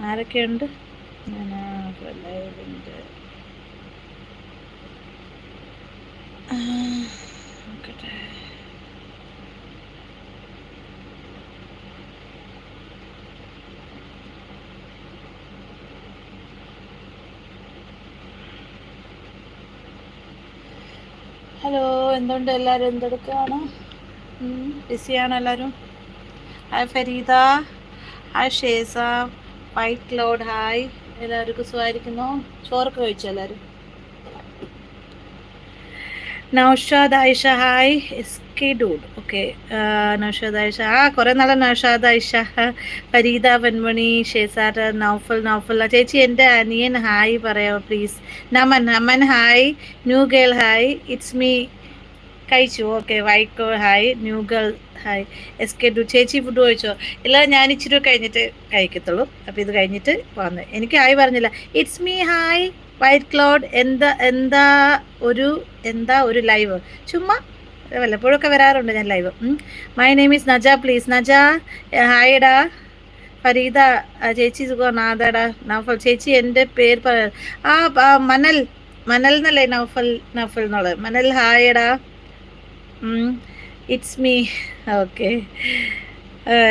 ആരൊക്കെയുണ്ട്? ഹലോ എന്തുണ്ട് എല്ലാവരും എന്തെടുക്കുകയാണ് ബിസിയാണോ എല്ലാരും? Hi Fareeda. Hi Shesa. White cloud hi എല്ലാവർക്കും സുഖമായിരിക്കുന്നു? ചോറൊക്കെ കഴിച്ചു എല്ലാവരും? Naushad Ayisha hi S K dude okay Naushad Ayisha. ആ കുറേ നാളെ നൗഷാദ് ആയിഷ. ഫരീദ വെൺമണി ഷേസാർ നൗഫൽ നൗഫൽ. ചേച്ചി എന്റെ അനിയൻ ഹായ് പറയാമോ please Naman Naman hi new girl hi it's me കഴിച്ചു. Okay Vaiko hi new girl hi S K do ചേച്ചി ഫുഡ് കഴിച്ചോ? ഇല്ല ഞാൻ ഇച്ചിരി കഴിഞ്ഞിട്ട് കഴിക്കത്തുള്ളൂ. അപ്പോൾ ഇത് കഴിഞ്ഞിട്ട് വന്ന്. എനിക്ക് ഹായ് പറഞ്ഞില്ല. It's me hi white cloud എന്താ എന്താ ഒരു എന്താ ഒരു ലൈവ് ചുമ്മാ വല്ലപ്പോഴൊക്കെ വരാറുണ്ട് ഞാൻ live my name is Naja please Naja ഹായടാ Fareeda ചേച്ചി സുഖമാണാതാടാ നൗഫൽ. ചേച്ചി എന്റെ പേര് പറ ആ മനൽ. മനൽ എന്നല്ലേ നൗഫൽ നൗഫൽ എന്നുള്ളത്? മനൽ ഹായടാ ഇറ്റ്സ് മീ ഓക്കെ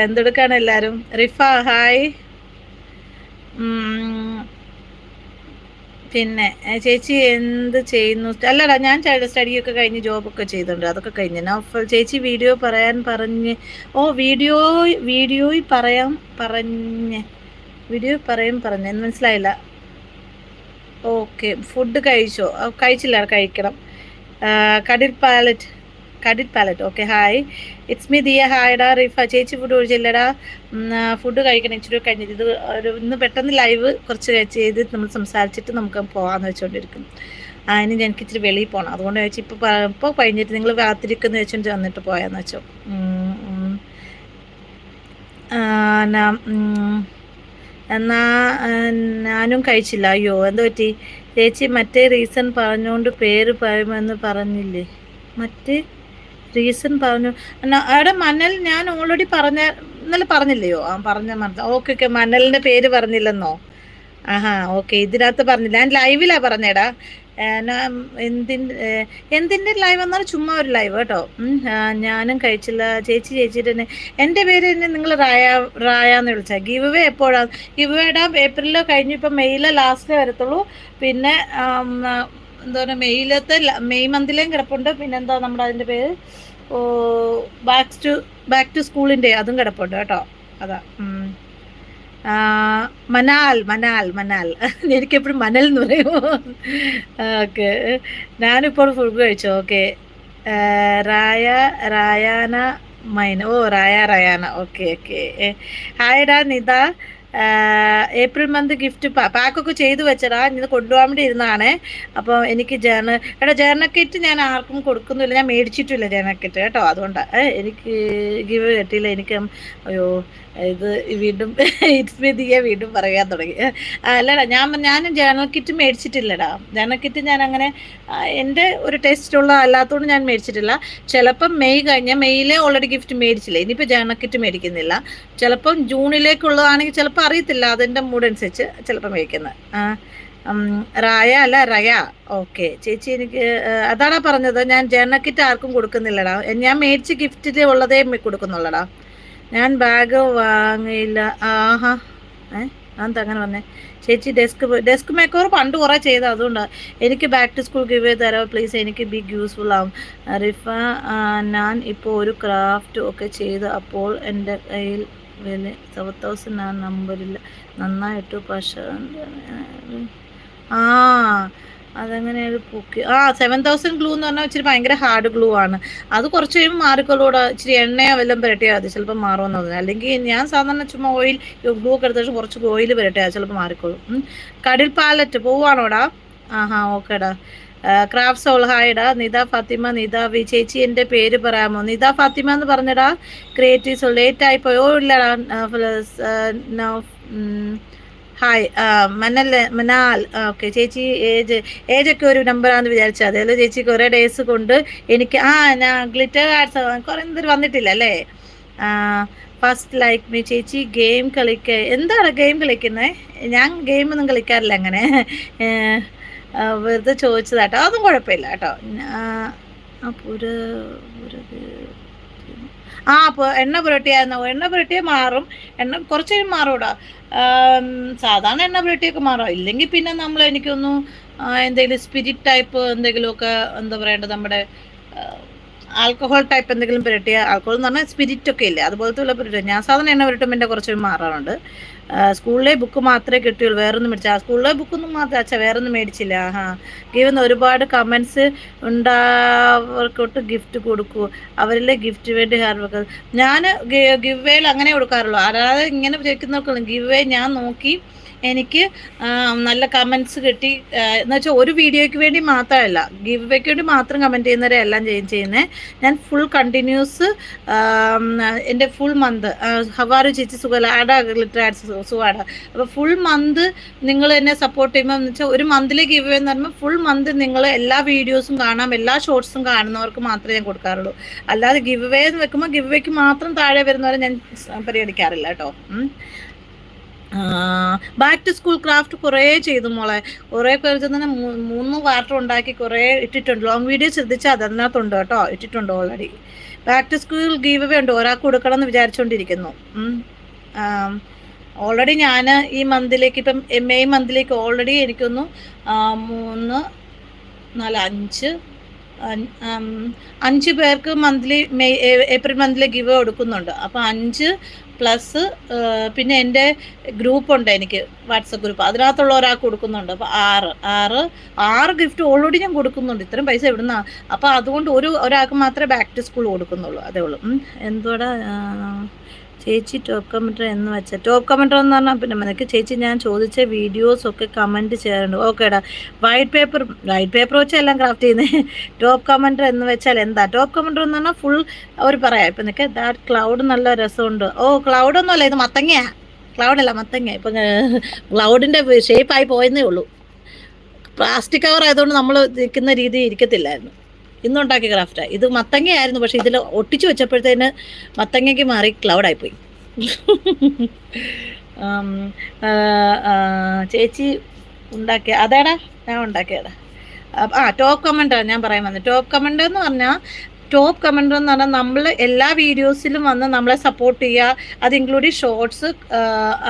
എന്തെടുക്കാണ് എല്ലാവരും റിഫ ഹായ് പിന്നെ ചേച്ചി എന്ത് ചെയ്യുന്നു? അല്ലടാ ഞാൻ ചൈൽഡ് സ്റ്റഡിയൊക്കെ കഴിഞ്ഞ് ജോബൊക്കെ ചെയ്തിട്ടുണ്ട് അതൊക്കെ കഴിഞ്ഞ്. നൗഫൽ ചേച്ചി വീഡിയോ പറയാൻ പറഞ്ഞ് ഓ വീഡിയോ വീഡിയോയിൽ പറയാൻ പറഞ്ഞ്. വീഡിയോ പറയും പറഞ്ഞ്. മനസ്സിലായില്ല. ഓക്കെ ഫുഡ് കഴിച്ചോ? കഴിച്ചില്ല കഴിക്കണം. കടിർ palette കഡിറ്റ് palette okay hi it's me Diya ഹായ്ഡാ Rifa. ചേച്ചി ഫുഡ് കഴിച്ചില്ലടാ ഫുഡ് കഴിക്കണം. ഇച്ചിരി കഴിഞ്ഞിട്ട് ഇത് ഒരു ഇന്ന് പെട്ടെന്ന് ലൈവ് കുറച്ച് ചെയ്ത് നമ്മൾ സംസാരിച്ചിട്ട് നമുക്ക് പോകാമെന്ന് വെച്ചുകൊണ്ടിരിക്കും അതിന് എനിക്ക് ഇച്ചിരി വെളിയിൽ പോകണം അതുകൊണ്ട് ചോദിച്ചാൽ ഇപ്പോൾ ഇപ്പോൾ കഴിഞ്ഞിട്ട് നിങ്ങൾ കാത്തിരിക്കുന്നു വെച്ചിട്ട് വന്നിട്ട് പോയാന്ന് വെച്ചോ. എന്നാ ഞാനും കഴിച്ചില്ല. അയ്യോ എന്താ പറ്റി? ചേച്ചി മറ്റേ റീസൺ പറഞ്ഞുകൊണ്ട് പേര് പറയുമെന്ന് പറഞ്ഞില്ലേ? മറ്റേ റീസൺ പറഞ്ഞു. അവിടെ മണൽ ഞാൻ ഓൾറെഡി പറഞ്ഞ ഇന്നലെ പറഞ്ഞില്ലയോ? ആ പറഞ്ഞ മറന്നു ഓക്കെ ഓക്കെ മണലിന്റെ പേര് പറഞ്ഞില്ലെന്നോ? ആഹാ ഓക്കെ ഇതിനകത്ത് പറഞ്ഞില്ല. ഞാൻ ലൈവിലാ പറഞ്ഞേടാ. എന്തിന്റെ എന്തിന്റെ ലൈവ് എന്നാൽ ചുമ്മാ ഒരു ലൈവ് കേട്ടോ. ഞാനും കഴിച്ചില്ല. ചേച്ചി ചേച്ചിയുടെ തന്നെ. എന്റെ പേര് തന്നെ നിങ്ങൾ റായ റായ എന്ന് വിളിച്ചാൽ ഗിവ് വേ എപ്പോഴാണ് ഗിവ് വേടാ ഏപ്രിലോ കഴിഞ്ഞ് ഇപ്പം മെയ്യിലോ ലാസ്റ്റിലേ വരത്തുള്ളൂ. പിന്നെ എന്താ പറയുക മെയ്യിലത്തെ മെയ് മന്തിലേയും കിടപ്പുണ്ട്. പിന്നെന്താ നമ്മുടെ അതിന്റെ പേര്? ബാക്ക് ടു ബാക്ക് ടു സ്കൂളിന്റെ അതും കിടപ്പുണ്ട് കേട്ടോ. അതാ മനാൽ മനാൽ മനാൽ. എനിക്കെപ്പോഴും മനൽ എന്ന് പറയുമോ ഓക്കെ. ഞാനിപ്പോൾ ഫുഡ് കഴിച്ചു ഓക്കെ. റായ റായാന മൈന ഓ Raya Rayana. Okay okay. Hi ഡാ നിത. ഏപ്രിൽ മന്ത് ഗിഫ്റ്റ് പാക്കൊക്കെ ചെയ്തു വെച്ചടാ ഇത് കൊണ്ടുപോകാൻ വേണ്ടി ഇരുന്നാണ് അപ്പോൾ എനിക്ക് ജേർണ എടാ ജേർണക്കിറ്റ് ഞാൻ ആർക്കും കൊടുക്കുന്നില്ല. ഞാൻ മേടിച്ചിട്ടില്ല ജേർണക്കിറ്റ് കേട്ടോ. അതുകൊണ്ടാണ് എനിക്ക് ഗിവ് കിട്ടിയില്ല. എനിക്ക് അയ്യോ ഇത് വീണ്ടും വിധിയെ വീണ്ടും പറയാൻ തുടങ്ങി. അല്ലടാ ഞാൻ ഞാനും ജേണൽ കിറ്റ് മേടിച്ചിട്ടില്ലടാ. ജേണൽ കിറ്റ് ഞാൻ അങ്ങനെ എന്റെ ഒരു ടെസ്റ്റുള്ള അല്ലാത്തതുകൊണ്ട് ഞാൻ മേടിച്ചിട്ടില്ല. ചിലപ്പം മെയ് കഴിഞ്ഞാൽ മെയ്യിലെ ഓൾറെഡി ഗിഫ്റ്റ് മേടിച്ചില്ല. ഇനിയിപ്പോൾ ജേണൽ കിറ്റ് മേടിക്കുന്നില്ല. ചിലപ്പം ജൂണിലേക്കുള്ളതാണെങ്കിൽ ചിലപ്പോൾ അറിയത്തില്ല. അതിന്റെ മൂഡ് അനുസരിച്ച് ചിലപ്പോൾ മേടിക്കുന്നത് റായ അല്ല റയ ഓക്കെ. ചേച്ചി എനിക്ക് അതാടാ പറഞ്ഞത്. ഞാൻ ജേണൽ കിറ്റ് ആർക്കും കൊടുക്കുന്നില്ലടാ. ഞാൻ മേടിച്ച് ഗിഫ്റ്റിൽ ഉള്ളതേ കൊടുക്കുന്നുള്ളടാ. ഞാൻ ബാഗ് വാങ്ങിയില്ല. ആഹാ. ഏ? അതെന്താ അങ്ങനെ വന്നേ? ചേച്ചി ഡെസ്ക് ഡെസ്ക് മേക്കോർ പണ്ട് കുറേ ചെയ്ത അതുകൊണ്ടാണ് എനിക്ക് ബാക്ക് ടു സ്കൂൾ ഗിവ് തരാമോ? പ്ലീസ് എനിക്ക് ബിഗ് യൂസ്ഫുൾ ആവും. റിഫ ഞാൻ ഇപ്പോൾ ഒരു ക്രാഫ്റ്റ് ഒക്കെ ചെയ്ത് അപ്പോൾ എന്റെ കയ്യിൽ വില സെവൻ തൗസൻഡ് ആ നമ്പറില്ല നന്നായിട്ട് പക്ഷേ ആ അതെങ്ങനെ ഒരു പൊക്കി. ആ സെവൻ തൗസൻഡ് ഗ്ലൂ എന്ന് പറഞ്ഞാൽ ഇച്ചിരി ഭയങ്കര ഹാർഡ് ഗ്ലൂ ആണ്. അത് കുറച്ച് കഴിയുമ്പോൾ മാറിക്കൊള്ളൂടെ ഇച്ചിരി എണ്ണയോ വല്ലതും പുരട്ടിയാൽ മതി. ചിലപ്പോൾ മാറുമെന്ന് തോന്നുന്നു. അല്ലെങ്കിൽ ഞാൻ സാധാരണ ചുമ്മാ ഓയിൽ ഗ്ലൂ ഒക്കെ എടുത്തിട്ട് കുറച്ച് ഓയിൽ പുരട്ടിയാൽ ചിലപ്പോൾ മാറിക്കോളും. കടിൽ പാലറ്റ് പോവാണോടാ? ആഹാ ഓക്കേടാ. ക്രാഫ്റ്റ് സോൾ ഹായടാ നിത ഫാത്തിമ നിത വി ചേച്ചി എന്റെ പേര് പറയാമോ? നിത ഫാത്തിമ എന്ന് പറഞ്ഞടാ. ക്രിയേറ്റീവ്സ് സോൾ ലേറ്റ് ആയിപ്പോയോ ഇല്ലടാ. ഹായ് മനൽ മനാൽ ഓക്കെ ചേച്ചി ഏജ് ഏജൊക്കെ ഒരു നമ്പറാന്ന് വിചാരിച്ചാൽ അതേല്ലോ ചേച്ചി കുറേ ഡേയ്സ് കൊണ്ട് എനിക്ക് ആ ഞാൻ ഗ്ലിറ്റർ ആർട്സ് കുറേ എന്തൊരു വന്നിട്ടില്ല അല്ലേ? ഫസ്റ്റ് ലൈക്ക് മീ ചേച്ചി ഗെയിം കളിക്ക എന്താണ് ഗെയിം കളിക്കുന്നത് ഞാൻ ഗെയിമൊന്നും കളിക്കാറില്ല അങ്ങനെ. വെറുതെ ചോദിച്ചതാട്ടോ. അതൊന്നും കുഴപ്പമില്ല കേട്ടോ. ഒരു ആ എണ്ണ പുരട്ടിയായിരുന്നു? എണ്ണ പുരട്ടിയെ മാറും. എണ്ണ കുറച്ച് മാറൂടാ. സാധാരണ എണ്ണ പുരട്ടിയൊക്കെ മാറാം. ഇല്ലെങ്കിൽ പിന്നെ നമ്മൾ എനിക്കൊന്നു എന്തെങ്കിലും സ്പിരിറ്റ് ടൈപ്പ് എന്തെങ്കിലുമൊക്കെ എന്താ പറയേണ്ടത് നമ്മുടെ ആൽക്കഹോൾ ടൈപ്പ് എന്തെങ്കിലും പുരട്ടിയ ആൽക്കഹോൾ എന്ന് പറഞ്ഞാൽ സ്പിരിറ്റ് ഒക്കെ ഇല്ല? അതുപോലത്തെ ഉള്ള പുരട്ടും. ഞാൻ സാധാരണ എണ്ണ പുരട്ടുമ്പോൾ കുറച്ച് മാറാറുണ്ട്. സ്കൂളിലെ ബുക്ക് മാത്രമേ കിട്ടുകയുള്ളൂ വേറൊന്നും മേടിച്ചാൽ സ്കൂളിലെ ബുക്കൊന്നും മാത്രം. അച്ഛാ വേറൊന്നും മേടിച്ചില്ല. ഹാ ഗീവെന്ന് ഒരുപാട് കമൻസ് ഉണ്ടാവർക്കോട്ട് ഗിഫ്റ്റ് കൊടുക്കൂ. അവരിലെ ഗിഫ്റ്റ് വേണ്ടി ഹാർഡ് വർക്ക് ഞാൻ ഗിവ് വേയിൽ അങ്ങനെ കൊടുക്കാറുള്ളൂ. അല്ലാതെ ഇങ്ങനെ ചോദിക്കുന്നവർക്കുള്ളൂ വേ ഞാൻ നോക്കി എനിക്ക് നല്ല കമൻസ് കിട്ടി. എന്ന് വെച്ചാൽ ഒരു വീഡിയോയ്ക്ക് വേണ്ടി മാത്രമല്ല ഗിവ് വേക്ക് വേണ്ടി മാത്രം കമന്റ് ചെയ്യുന്നവരെ എല്ലാം ചെയ്യും ചെയ്യുന്നത് ഞാൻ ഫുൾ കണ്ടിന്യൂസ് എന്റെ ഫുൾ മന്ത് ഹവാറ് ചേച്ചി സുഖല ആഡ് ആഡ്സ് സുഖാട അപ്പോൾ ഫുൾ മന്ത് നിങ്ങൾ എന്നെ സപ്പോർട്ട് ചെയ്യുമ്പോൾ എന്ന് വെച്ചാൽ ഒരു മന്തിലെ ഗിവ് എന്ന് പറയുമ്പോൾ ഫുൾ മന്ത് നിങ്ങൾ എല്ലാ വീഡിയോസും കാണാം എല്ലാ ഷോർട്സും കാണുന്നവർക്ക് മാത്രമേ ഞാൻ കൊടുക്കാറുള്ളൂ. അല്ലാതെ ഗിവ് വേ എന്ന് വെക്കുമ്പോൾ ഗിവ് വേക്ക് മാത്രം താഴെ വരുന്നവരെ ഞാൻ പരിഗണിക്കാറില്ല കേട്ടോ. ബാക്ക് ടു സ്കൂൾ ക്രാഫ്റ്റ് കുറേ ചെയ്തു മോളെ. കുറേ പേർ തന്നെ മൂന്ന് വാട്ടർ ഉണ്ടാക്കി കുറേ ഇട്ടിട്ടുണ്ട്. ലോങ് വീഡിയോ ശ്രദ്ധിച്ചാൽ അത് അതിനകത്തുണ്ട് കേട്ടോ ഇട്ടിട്ടുണ്ട് already back to school give away ഉണ്ട്. ഒരാൾക്ക് കൊടുക്കണം എന്ന് വിചാരിച്ചുകൊണ്ടിരിക്കുന്നു ഓൾറെഡി ഞാൻ ഈ മന്തിലേക്ക് ഇപ്പം മെയ് മന്തിലേക്ക് ഓൾറെഡി എനിക്കൊന്നു മൂന്ന് നാല് അഞ്ച് അഞ്ച് പേർക്ക് മന്ത്ലി മെയ് ഏപ്രിൽ മന്തിലെ ഗിവ് കൊടുക്കുന്നുണ്ട്. അപ്പോൾ അഞ്ച് പ്ലസ് പിന്നെ എന്റെ ഗ്രൂപ്പുണ്ട് എനിക്ക് വാട്സപ്പ് ഗ്രൂപ്പ്. അതിനകത്തുള്ള ഒരാൾക്ക് കൊടുക്കുന്നുണ്ട്. അപ്പോൾ ആറ് ആറ് ആറ് ഗിഫ്റ്റ് ഓൾറെഡി ഞാൻ കൊടുക്കുന്നുണ്ട്. ഇത്രയും പൈസ എവിടുന്നാണ് അപ്പോൾ അതുകൊണ്ട് ഒരു ഒരാൾക്ക് മാത്രമേ ബാക്ക് ടു സ്കൂൾ കൊടുക്കുന്നുള്ളൂ. അതേ ഉള്ളൂ. എന്തോടാ ചേച്ചി ടോപ്പ് കമന്റർ എന്ന് വെച്ചാൽ ടോപ്പ് കമന്റർ എന്ന് പറഞ്ഞാൽ പിന്നെ നിനക്ക് ചേച്ചി ഞാൻ ചോദിച്ച വീഡിയോസൊക്കെ കമന്റ് ചെയ്യാറുണ്ട്. ഓക്കേടാ വൈറ്റ് പേപ്പർ വൈറ്റ് പേപ്പർ വെച്ചെല്ലാം ക്രാഫ്റ്റ് ചെയ്യുന്നത് ടോപ്പ് കമന്റർ എന്ന് വെച്ചാൽ എന്താ? ടോപ്പ് കമന്റർ എന്ന് പറഞ്ഞാൽ ഫുൾ അവർ പറയാം ഇപ്പം നിനക്ക് ദാറ്റ് ക്ലൗഡ് നല്ല രസമുണ്ട്. ഓ ക്ലൗഡൊന്നും അല്ല ഇത് മത്തങ്ങയാ. ക്ലൗഡല്ല മത്തങ്ങ. ഇപ്പം ക്ലൗഡിന്റെ ഷേപ്പായി പോയെന്നേ ഉള്ളൂ. പ്ലാസ്റ്റിക് കവർ ആയതുകൊണ്ട് നമ്മൾ നിൽക്കുന്ന രീതി ഇരിക്കത്തില്ലായിരുന്നു. ഇന്നുണ്ടാക്കിയ ക്രാഫ്റ്റാണ് ഇത് മത്തങ്ങയായിരുന്നു പക്ഷെ ഇതിൽ ഒട്ടിച്ചു വെച്ചപ്പോഴത്തേന് മത്തങ്ങയ്ക്ക് മാറി ക്ലൗഡായിപ്പോയി ചേച്ചി ഉണ്ടാക്കിയ അതേടാ ഞാൻ ഉണ്ടാക്കിയതാ. ആ ടോപ്പ് കമന്റാണ് ഞാൻ പറയാൻ വന്നത് ടോപ്പ് കമന്റ് എന്ന് പറഞ്ഞാൽ ടോപ്പ് കമന്റർ എന്ന് പറഞ്ഞാൽ നമ്മൾ എല്ലാ വീഡിയോസിലും വന്ന് നമ്മളെ സപ്പോർട്ട് ചെയ്യുക. അത് including shorts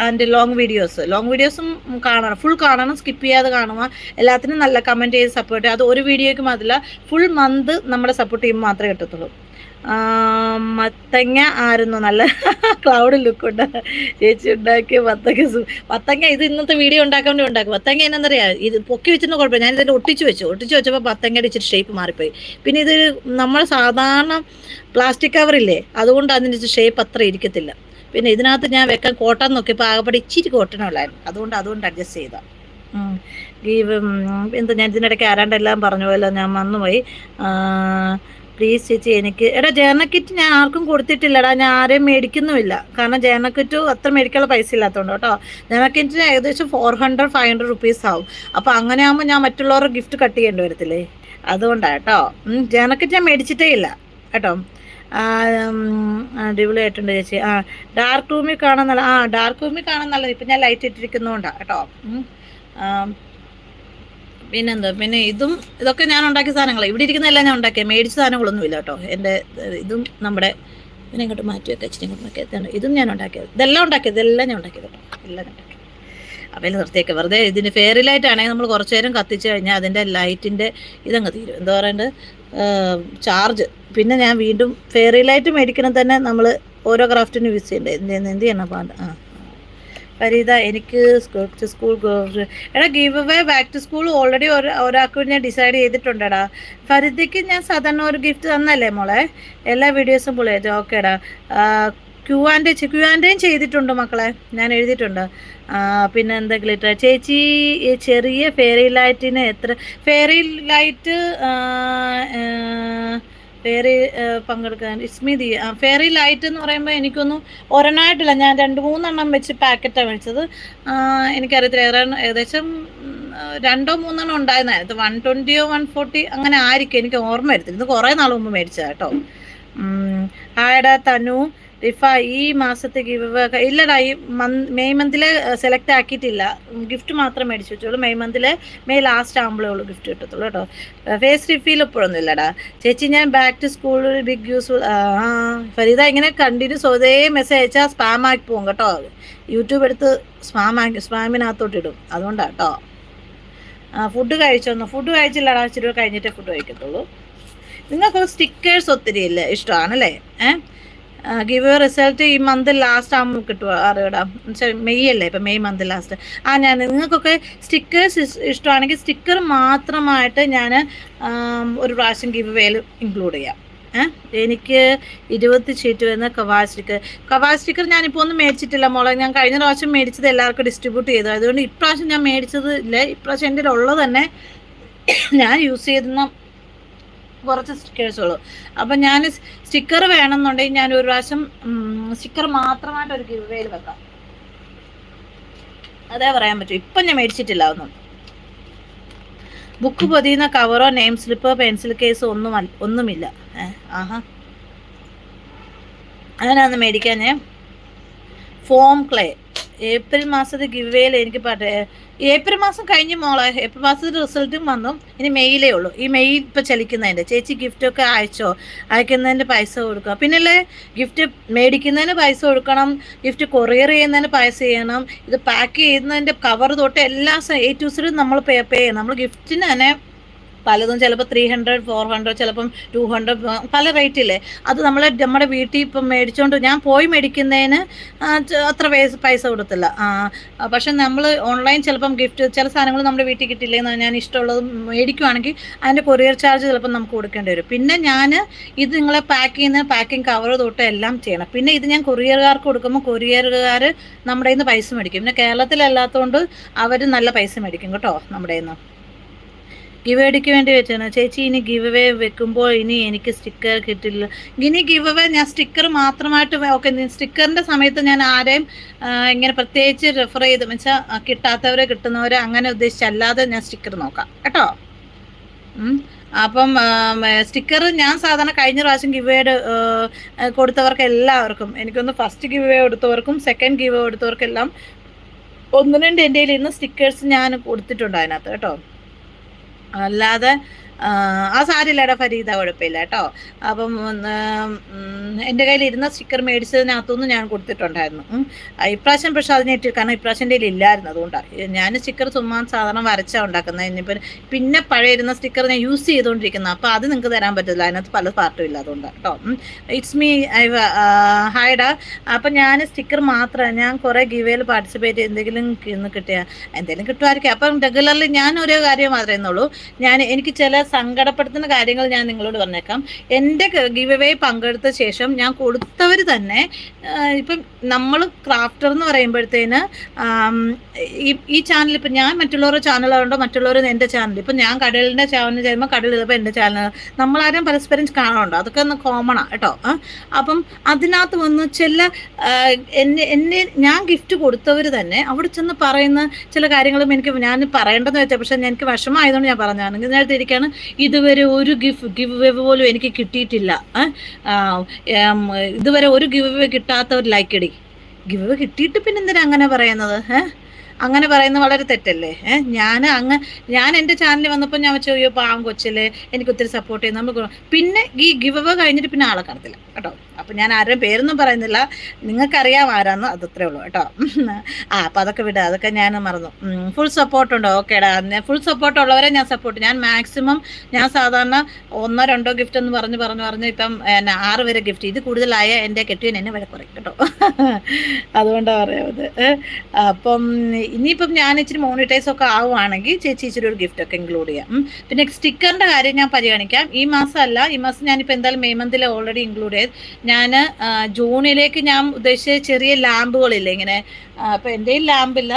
and long videos long വീഡിയോസും കാണണം. ഫുൾ കാണണം സ്കിപ്പ് ചെയ്യാതെ കാണുക. എല്ലാത്തിനും നല്ല കമന്റ് ചെയ്ത് സപ്പോർട്ട് ചെയ്യുക. അത് ഒരു വീഡിയോയ്ക്ക് മാത്രമല്ല ഫുൾ മന്ത് നമ്മളെ സപ്പോർട്ട് ചെയ്യുമ്പോൾ മാത്രമേ കിട്ടത്തുള്ളൂ. മത്തങ്ങ ആയിരുന്നു നല്ല ക്ലൗഡ് ലുക്കുണ്ട് ചേച്ചി ഉണ്ടാക്കിയ മത്തങ്ങ മത്തങ്ങ ഇത് ഇന്നത്തെ വീഡിയോ ഉണ്ടാക്കാൻ ഉണ്ടാക്കും. മത്തങ്ങ എന്നറിയാ ഇത് പൊക്കി വെച്ചിരുന്ന കുഴപ്പമില്ല. ഞാൻ ഇതിന്റെ ഒട്ടിച്ച് വെച്ചു. ഒട്ടിച്ച് വെച്ചപ്പോൾ മത്തങ്ങയുടെ ഇച്ചിരി ഷേപ്പ് മാറിപ്പോയി. പിന്നെ ഇത് നമ്മൾ സാധാരണ പ്ലാസ്റ്റിക് കവറില്ലേ അതുകൊണ്ട് അതിന്റെ ഷേപ്പ് അത്ര ഇരിക്കത്തില്ല. പിന്നെ ഇതിനകത്ത് ഞാൻ വെക്കാൻ കോട്ടൺ നോക്കിയപ്പോൾ ആകെപ്പാടെ ഇച്ചിരി കോട്ടനുള്ളായിരുന്നു അതുകൊണ്ട് അതുകൊണ്ട് അഡ്ജസ്റ്റ് ചെയ്താൽ ഗീവ് എന്താ ഞാൻ ഇതിനിടയ്ക്ക് ആരാണ്ടെല്ലാം പറഞ്ഞു പോയല്ലോ ഞാൻ വന്നുപോയി പ്ലീസ് ചേച്ചി എനിക്ക് എടാ ജേർണക്കിറ്റ് ഞാൻ ആർക്കും കൊടുത്തിട്ടില്ലടാ. ഞാൻ ആരെയും മേടിക്കുന്നുമില്ല. കാരണം ജേർണക്കിറ്റ് അത്ര മേടിക്കാനുള്ള പൈസ ഇല്ലാത്തതുകൊണ്ട് കേട്ടോ. ജേർണക്കിറ്റിന് ഏകദേശം four hundred five hundred rupees ആവും. അപ്പോൾ അങ്ങനെ ആകുമ്പോൾ ഞാൻ മറ്റുള്ളവരുടെ ഗിഫ്റ്റ് കട്ട് ചെയ്യേണ്ടി വരത്തില്ലേ? അതുകൊണ്ടാണ് കേട്ടോ. ജേർണക്കിറ്റ് ഞാൻ മേടിച്ചിട്ടേ ഇല്ല. കേട്ടോ. അടിപൊളിയായിട്ടുണ്ട് ചേച്ചി. ആ ഡാർക്ക് റൂമിൽ കാണാൻ നല്ല ആ ഡാർക്ക് റൂമിൽ കാണാൻ നല്ലത്. ഇപ്പം ഞാൻ ലൈറ്റ് ഇട്ടിരിക്കുന്നതുകൊണ്ടാണ് കേട്ടോ. പിന്നെന്താ? പിന്നെ ഇതും ഇതൊക്കെ ഞാൻ ഉണ്ടാക്കിയ സാധനങ്ങൾ ഇവിടെ ഇരിക്കുന്നതെല്ലാം ഞാൻ ഉണ്ടാക്കിയ. മേടിച്ച സാധനങ്ങളൊന്നും ഇല്ല കേട്ടോ. എന്റെ ഇതും നമ്മുടെ പിന്നെ ഇങ്ങോട്ട് മാറ്റി വെക്കാം ഇച്ചിരി ഇങ്ങോട്ട് മാറ്റിയത് ഇതും ഞാൻ ഉണ്ടാക്കിയത്. ഇതെല്ലാം ഉണ്ടാക്കിയത്. ഇതെല്ലാം ഞാൻ ഉണ്ടാക്കിയത് കേട്ടോ. എല്ലാം ഉണ്ടാക്കി അപ്പോൾ നിർത്തിയൊക്കെ. വെറുതെ ഇതിന് ഫെയറി ലൈറ്റ് നമ്മൾ കുറച്ച് നേരം കത്തിച്ച് കഴിഞ്ഞാൽ അതിന്റെ ലൈറ്റിന്റെ ഇതങ്ങ് തീരും. എന്താ പറയണ്ടത് ചാർജ് പിന്നെ ഞാൻ വീണ്ടും ഫെയറി ലൈറ്റ് മേടിക്കണം തന്നെ നമ്മൾ ഓരോ ക്രാഫ്റ്റിനും യൂസ് ചെയ്യണ്ടേ? എന്ത് എന്ത് ചെയ്യണം? ആ ഫരീദ എനിക്ക് ടു സ്കൂൾ എടാ give away back to school already ഒരാൾക്ക് ഞാൻ ഡിസൈഡ് ചെയ്തിട്ടുണ്ടെടാ. ഫരീദയ്ക്ക് ഞാൻ സാധാരണ ഒരു ഗിഫ്റ്റ് തന്നല്ലേ മോളെ? എല്ലാ വീഡിയോസും പൊളിയായിട്ട് ഓക്കേടാ ക്യൂ ആൻഡ് ക്യൂ ആൻഡേയും ചെയ്തിട്ടുണ്ട് മക്കളെ. ഞാൻ എഴുതിയിട്ടുണ്ട്. പിന്നെ എന്താ ഗ്ലിറ്റർ ചേച്ചി ചെറിയ ഫെയറി ലൈറ്റിന് എത്ര ഫെയറി ലൈറ്റ് ഫെയറി പങ്കെടുക്കാൻ. ഇസ്മിതി ഫെയറി ലൈറ്റ് എന്ന് പറയുമ്പോൾ എനിക്കൊന്നും ഒരെണ്ണമായിട്ടില്ല. ഞാൻ രണ്ട് മൂന്നെണ്ണം വെച്ച് പാക്കറ്റാണ് മേടിച്ചത്. എനിക്കറിയത്തില്ല. ഏകദേശം രണ്ടോ മൂന്നെണ്ണം ഉണ്ടായിരുന്നായിരുന്നു വൺ ട്വന്റിയോ വൺ ഫോർട്ടി അങ്ങനെ ആയിരിക്കും. എനിക്ക് ഓർമ്മ വരുത്തില്ല. ഇത് കുറേ നാൾ മുമ്പ് മേടിച്ചതാണ് കേട്ടോ. ആയടാ തനു. റിഫ ഈ മാസത്തെ ഗിവ് ഇല്ലടാ ഈ മെയ് മന്തിൽ സെലക്ട് ആക്കിയിട്ടില്ല. ഗിഫ്റ്റ് മാത്രം മേടിച്ചു വെച്ചോളൂ. മെയ് മന്തിൽ മെയ് ലാസ്റ്റ് ആകുമ്പോഴേ ഉള്ളൂ ഗിഫ്റ്റ് കിട്ടത്തുള്ളൂ കേട്ടോ. ഫേസ് റിഫീൽ ഇപ്പോഴൊന്നും ഇല്ലടാ. ചേച്ചി ഞാൻ back to school big useful Fareeda ഇങ്ങനെ കണ്ടിന്യൂസ് ഒരേ മെസ്സേജ് അയച്ചാൽ സ്പാം ആക്കി പോകും കേട്ടോ. യൂട്യൂബ് എടുത്ത് സ്പാം ആക്കി സ്പാമിനകത്തോട്ട് ഇടും. അതുകൊണ്ടാണ് കേട്ടോ ഫുഡ് കഴിച്ചോന്നു? ഫുഡ് കഴിച്ചില്ലടാ. ഇച്ചിരി കഴിഞ്ഞിട്ടേ ഫുഡ് കഴിക്കത്തുള്ളൂ. നിങ്ങൾക്ക് സ്റ്റിക്കേഴ്സ് ഒത്തിരി ഇല്ലേ? ഇഷ്ടമാണല്ലേ? ഏഹ്? ഗിവ് റിസൾട്ട് ഈ മന്ത് ലാസ്റ്റ് ആകുമ്പോൾ കിട്ടുമോ അറിയടാ. മെയ് അല്ലേ? ഇപ്പം മെയ് മന്ത് ലാസ്റ്റ് ആ ഞാൻ നിങ്ങൾക്കൊക്കെ സ്റ്റിക്കേഴ്സ് ഇഷ്ടമാണെങ്കിൽ സ്റ്റിക്കർ മാത്രമായിട്ട് ഞാൻ ഒരു പ്രാവശ്യം ഗിവ് വേയിൽ ഇൻക്ലൂഡ് ചെയ്യാം. എനിക്ക് ഇരുപത്തി ചീറ്റ് വരുന്ന കവാ സ്റ്റിക്കർ കവാ സ്റ്റിക്കർ ഞാനിപ്പോൾ ഒന്നും മേടിച്ചിട്ടില്ല മോളെ. ഞാൻ കഴിഞ്ഞ പ്രാവശ്യം മേടിച്ചത് എല്ലാവർക്കും ഡിസ്ട്രിബ്യൂട്ട് ചെയ്തു. അതുകൊണ്ട് ഇപ്രാവശ്യം ഞാൻ മേടിച്ചത് ഇല്ല. ഇപ്രാവശ്യം എന്റെ ഉള്ളത് തന്നെ ഞാൻ യൂസ് ചെയ്യുന്ന കുറച്ച് സ്റ്റിക്കേഴ്സ് ഉള്ളൂ. അപ്പം ഞാൻ സ്റ്റിക്കർ വേണമെന്നുണ്ടെങ്കിൽ ഞാൻ ഒരു പ്രാവശ്യം സ്റ്റിക്കർ മാത്രമായിട്ട് ഒരു ഗിവേയിൽ വെക്കാം. അതേ പറയാൻ പറ്റും. ഇപ്പം ഞാൻ മേടിച്ചിട്ടില്ല ഒന്നും ബുക്ക് പൊതിയുന്ന കവറോ നെയിം സ്ലിപ്പോ പെൻസിൽ കേസോ ഒന്നും ഒന്നുമില്ല. ആഹാ. അങ്ങനെയാന്ന് മേടിക്കാൻ ഫോം ക്ലേ ഏപ്രിൽ മാസത്തെ ഗിവേയിൽ എനിക്ക് ഏപ്രിൽ മാസം കഴിഞ്ഞ് മോളെ ഏപ്രിൽ മാസത്തെ റിസൾട്ടും വന്നു. ഇനി മെയ്യിലേ ഉള്ളൂ. ഈ മെയ് ഇപ്പം ചലിക്കുന്നതിന്റെ ചേച്ചി ഗിഫ്റ്റൊക്കെ അയച്ചോ? അയക്കുന്നതിന്റെ പൈസ കൊടുക്കുക പിന്നല്ലേ ഗിഫ്റ്റ് മേടിക്കുന്നതിന് പൈസ കൊടുക്കണം. ഗിഫ്റ്റ് കൊറിയർ ചെയ്യുന്നതിന് പൈസ ചെയ്യണം. ഇത് പാക്ക് ചെയ്യുന്നതിന്റെ കവർ തൊട്ട് എല്ലാ എ ടു നമ്മൾ പേ പേ ചെയ്യണം. നമ്മൾ ഗിഫ്റ്റിന് തന്നെ പലതും ചിലപ്പോൾ ത്രീ ഹൺഡ്രഡ് ഫോർ ഹൺഡ്രഡ് ചിലപ്പം ടു ഹൺഡ്രഡ് പല റേറ്റില്ലേ അത് നമ്മൾ നമ്മുടെ വീട്ടിൽ ഇപ്പം മേടിച്ചുകൊണ്ട് ഞാൻ പോയി മേടിക്കുന്നതിന് അത്ര പൈസ കൊടുത്തില്ല. പക്ഷെ നമ്മൾ ഓൺലൈൻ ചിലപ്പം ഗിഫ്റ്റ് ചില സാധനങ്ങൾ നമ്മുടെ വീട്ടിൽ കിട്ടില്ലെന്ന് ഞാൻ ഇഷ്ടമുള്ളത് മേടിക്കുവാണെങ്കിൽ അതിന്റെ കൊറിയർ ചാർജ് ചിലപ്പം നമുക്ക് കൊടുക്കേണ്ടി വരും. പിന്നെ ഞാൻ ഇത് നിങ്ങളെ പാക്ക് ചെയ്യുന്ന പാക്കിംഗ് കവർ തൊട്ട് എല്ലാം ചെയ്യണം. പിന്നെ ഇത് ഞാൻ കൊറിയർകാർക്ക് കൊടുക്കുമ്പോൾ കൊറിയറുകാർ നമ്മുടെ നിന്ന് പൈസ മേടിക്കും. പിന്നെ കേരളത്തിലല്ലാത്തതുകൊണ്ട് അവർ നല്ല പൈസ മേടിക്കും കേട്ടോ നമ്മുടെ നിന്ന് ഗിവ് അടിക്ക് വേണ്ടി വെച്ചാണ് ചേച്ചി ഇനി ഗിവ് അവേ വെക്കുമ്പോൾ ഇനി എനിക്ക് സ്റ്റിക്കർ കിട്ടില്ല. ഇനി ഗിവ് അവേ ഞാൻ സ്റ്റിക്കർ മാത്രമായിട്ട് ഓക്കെ സ്റ്റിക്കറിന്റെ സമയത്ത് ഞാൻ ആരെയും ഇങ്ങനെ പ്രത്യേകിച്ച് റെഫർ ചെയ്ത് വെച്ചാൽ കിട്ടാത്തവരെ കിട്ടുന്നവരെ അങ്ങനെ ഉദ്ദേശിച്ചല്ലാതെ ഞാൻ സ്റ്റിക്കർ നോക്കാം. കേട്ടോ? അപ്പം സ്റ്റിക്കർ ഞാൻ സാധാരണ കഴിഞ്ഞ പ്രാവശ്യം ഗിവ് കൊടുത്തവർക്ക് എല്ലാവർക്കും എനിക്കൊന്ന് ഫസ്റ്റ് ഗിവ് കൊടുത്തവർക്കും സെക്കൻഡ് ഗിവ് കൊടുത്തവർക്കെല്ലാം ഒന്ന് രണ്ട് എന്റെ കയ്യിൽ ഇന്ന് സ്റ്റിക്കേഴ്സ് ഞാൻ കൊടുത്തിട്ടുണ്ട് അതിനകത്ത് കേട്ടോ? അല്ലാതെ ആ സാരില്ലടാ ഫരീദ കുഴപ്പമില്ല കേട്ടോ. അപ്പം എന്റെ കയ്യിൽ ഇരുന്ന സ്റ്റിക്കർ മേടിച്ചതിനകത്തുനിന്ന് ഞാൻ കൊടുത്തിട്ടുണ്ടായിരുന്നു. ഇപ്രാവശ്യം പക്ഷെ അതിനേറ്റ് കാരണം ഇപ്രാവശ്യം എന്റെ ഇല്ലായിരുന്നു അതുകൊണ്ടാണ്. ഞാൻ സ്റ്റിക്കർ ചുമ്മാ സാധാരണ വരച്ചാണ് ഉണ്ടാക്കുന്നത്. ഇനിയിപ്പം പിന്നെ പഴയ ഇരുന്ന സ്റ്റിക്കർ ഞാൻ യൂസ് ചെയ്തുകൊണ്ടിരിക്കുന്നത് അപ്പോൾ അത് നിങ്ങൾക്ക് തരാൻ പറ്റില്ല അതിനകത്ത് പല പാർട്ടും ഇല്ല അതുകൊണ്ടാണ് കേട്ടോ. ഇറ്റ്സ് മീ ഐ ഹായ്ഡാ അപ്പം ഞാൻ സ്റ്റിക്കർ മാത്രം ഞാൻ കുറേ ഗിവേയിൽ പാർട്ടിസിപ്പേറ്റ് എന്തെങ്കിലും ഇന്ന് കിട്ടിയ എന്തെങ്കിലും കിട്ടുമായിരിക്കും. അപ്പം റെഗുലർലി ഞാൻ ഒരേ കാര്യം മാത്രമേ എന്നുള്ളൂ ഞാൻ എനിക്ക് ചില സങ്കടപ്പെടുത്തുന്ന കാര്യങ്ങൾ ഞാൻ നിങ്ങളോട് പറഞ്ഞേക്കാം. എന്റെ ഗീവ് അവേ പങ്കെടുത്ത ശേഷം ഞാൻ കൊടുത്തവർ തന്നെ ഇപ്പം നമ്മൾ ക്രാഫ്റ്റർ എന്ന് പറയുമ്പോഴത്തേന് ഈ ചാനൽ ഇപ്പം ഞാൻ മറ്റുള്ളവരുടെ ചാനലുണ്ടോ മറ്റുള്ളവർ എന്റെ ചാനൽ ഇപ്പം ഞാൻ കടലിന്റെ ചാനൽ ചെയ്യുമ്പോൾ കടൽ ചിലപ്പോൾ എന്റെ ചാനൽ നമ്മളാരും പരസ്പരം കാണാറുണ്ടോ? അതൊക്കെ ഒന്ന് കോമണാണ് കേട്ടോ. അപ്പം അതിനകത്ത് വന്ന് ചില എന്നെ എന്നെ ഞാൻ ഗിഫ്റ്റ് കൊടുത്തവർ തന്നെ അവിടെ ചെന്ന് പറയുന്ന ചില കാര്യങ്ങളും എനിക്ക് ഞാൻ പറയേണ്ടതെന്ന് വെച്ചാൽ പക്ഷേ എനിക്ക് വിഷമമായതുകൊണ്ട് ഞാൻ പറഞ്ഞാണ് ഇതിനകത്ത് ഇരിക്കുകയാണ് ഇതുവരെ ഒരു ഗിഫ് ഗിവ് വേ പോലും എനിക്ക് കിട്ടിയിട്ടില്ല. ഇതുവരെ ഒരു ഗിവ് വേ കിട്ടാത്ത ഒരു ലൈക്ക് ഇടി ഗിവ് കിട്ടിയിട്ട് പിന്നെന്തിനാ അങ്ങനെ പറയുന്നത് ഏഹ് അങ്ങനെ പറയുന്നത് വളരെ തെറ്റല്ലേ? ഞാൻ അങ്ങ് ഞാൻ എന്റെ ചാനലിൽ വന്നപ്പോൾ ഞാൻ വെച്ചു അയ്യോ പാവം കൊച്ചല്ലേ എനിക്ക് ഒത്തിരി സപ്പോർട്ട് ചെയ്യുന്നു. നമ്മൾ പിന്നെ ഈ ഗിവ് അവ കഴിഞ്ഞിട്ട് പിന്നെ ആളെ കാണത്തില്ല കേട്ടോ? അപ്പം ഞാൻ ആരും പേരൊന്നും പറയുന്നില്ല. നിങ്ങൾക്കറിയാം ആരാന്ന് അതത്രേ ഉള്ളൂ കേട്ടോ? ആ അപ്പം അതൊക്കെ വിടുക അതൊക്കെ ഞാൻ മറന്നു. ഫുൾ സപ്പോർട്ടുണ്ടോ ഓക്കേടാ ഫുൾ സപ്പോർട്ട് ഉള്ളവരെ ഞാൻ സപ്പോർട്ട് ഞാൻ മാക്സിമം ഞാൻ സാധാരണ ഒന്നോ രണ്ടോ ഗിഫ്റ്റ് എന്ന് പറഞ്ഞ് പറഞ്ഞു പറഞ്ഞ് ഇപ്പം എന്നാ ആറ് വരെ ഗിഫ്റ്റ് ഇത് കൂടുതലായ എന്റെ കെട്ടിയൻ എന്നെ വില കുറയും കേട്ടോ? അതുകൊണ്ടാണ് പറയാമത് അപ്പം ഇനിയിപ്പം ഞാൻ ഇച്ചിരി മോണിറ്റൈസ് ഒക്കെ ആവുകയാണെങ്കിൽ ചേച്ചി ഇച്ചിരി ഒരു ഗിഫ്റ്റ് ഒക്കെ ഇൻക്ലൂഡ് ചെയ്യാം. പിന്നെ സ്റ്റിക്കറിന്റെ കാര്യം ഞാൻ പരിഗണിക്കാം. ഈ മാസം അല്ല ഈ മാസം ഞാനിപ്പോൾ എന്തായാലും മെയ് മന്തിൽ ഓൾറെഡി ഇൻക്ലൂഡ് ചെയ്ത്. ഞാൻ ജൂണിലേക്ക് ഞാൻ ഉദ്ദേശിച്ച ചെറിയ ലാമ്പുകളില്ലേ ഇങ്ങനെ അപ്പോൾ എന്റെ ലാമ്പില്ല